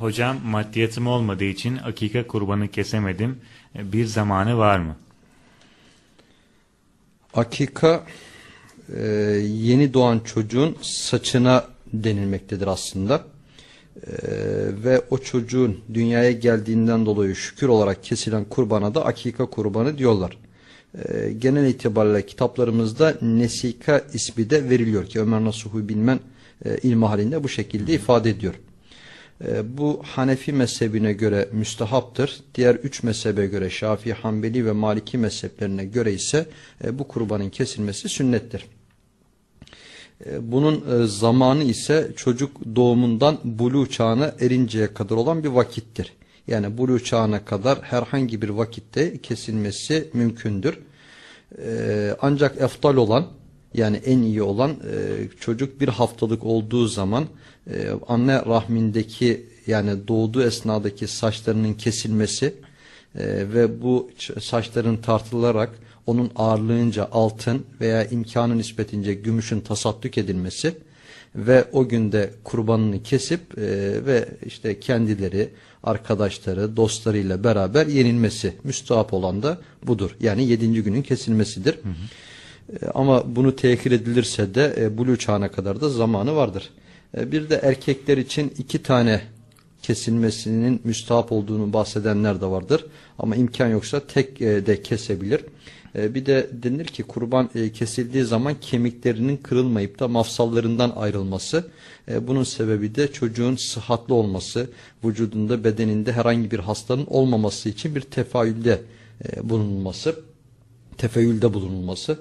Hocam maddiyatım olmadığı için akika kurbanı kesemedim. Bir zamanı var mı? Akika e, yeni doğan çocuğun saçına denilmektedir aslında. E, ve o çocuğun dünyaya geldiğinden dolayı şükür olarak kesilen kurbana da akika kurbanı diyorlar. E, genel itibariyle kitaplarımızda nesika ismi de veriliyor ki Ömer Nasuhu Bilmen e, ilmi halinde bu şekilde ifade ediyor. E, bu Hanefi mezhebine göre müstehaptır. Diğer üç mezhebe göre Şafii, Hanbeli ve Maliki mezheplerine göre ise e, bu kurbanın kesilmesi sünnettir. E, Bunun e, zamanı ise çocuk doğumundan buluğ çağına erinceye kadar olan bir vakittir. Yani buluğ çağına kadar herhangi bir vakitte kesilmesi mümkündür. E, Ancak eftal olan yani en iyi olan e, çocuk bir haftalık olduğu zaman e, anne rahmindeki yani doğduğu esnadaki saçlarının kesilmesi e, ve bu saçların tartılarak onun ağırlığınca altın veya imkanı nispetince gümüşün tasaddük edilmesi ve o günde kurbanını kesip e, ve işte kendileri, arkadaşları, dostlarıyla beraber yenilmesi müstahap olan da budur. Yani yedinci günün kesilmesidir. E, Ama bunu tehir edilirse de e, buluğ çağına kadar da zamanı vardır. E, Bir de erkekler için iki tane kesilmesinin müstahap olduğunu bahsedenler de vardır. Ama imkan yoksa tek e, de kesebilir. E, Bir de denir ki kurban e, kesildiği zaman kemiklerinin kırılmayıp da mafsallarından ayrılması. E, Bunun sebebi de çocuğun sıhhatli olması, vücudunda bedeninde herhangi bir hastanın olmaması için bir tefayülde e, bulunulması tefeyyülde bulunulması.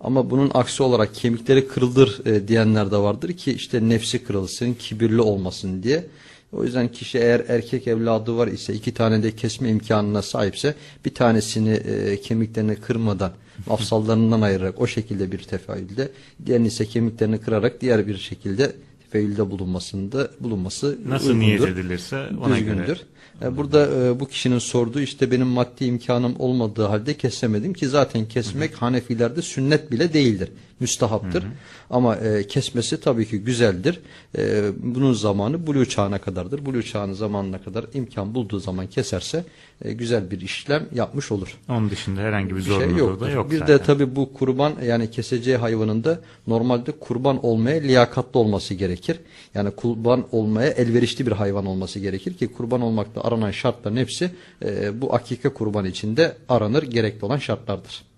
Ama bunun aksi olarak kemikleri kırılır e, diyenler de vardır ki işte nefsi kırılsın, kibirli olmasın diye. O yüzden kişi eğer erkek evladı var ise iki tane de kesme imkanına sahipse bir tanesini e, kemiklerini kırmadan mafsallarından ayırarak o şekilde bir tefeyyülde diğerini ise kemiklerini kırarak diğer bir şekilde tefeyyülde bulunmasında bulunması Nasıl niyet uygundur edilirse ona düzgündür. göre. Burada e, bu kişinin sorduğu işte benim maddi imkanım olmadığı halde kesemedim ki zaten kesmek Hanefilerde sünnet bile değildir. Müstahaptır. Ama e, kesmesi tabii ki güzeldir. E, bunun zamanı buluğ çağına kadardır. Buluğ çağının zamanına kadar imkan bulduğu zaman keserse e, güzel bir işlem yapmış olur Onun dışında herhangi bir bir şey zorunluluğu yoktur. da yok bir zaten. de tabi bu kurban yani keseceği hayvanın da normalde kurban olmaya liyakatlı olması gerekir. Yani kurban olmaya elverişli bir hayvan olması gerekir ki kurban olmakta aranan şartların hepsi e, bu akika kurban içinde aranır gerekli olan şartlardır.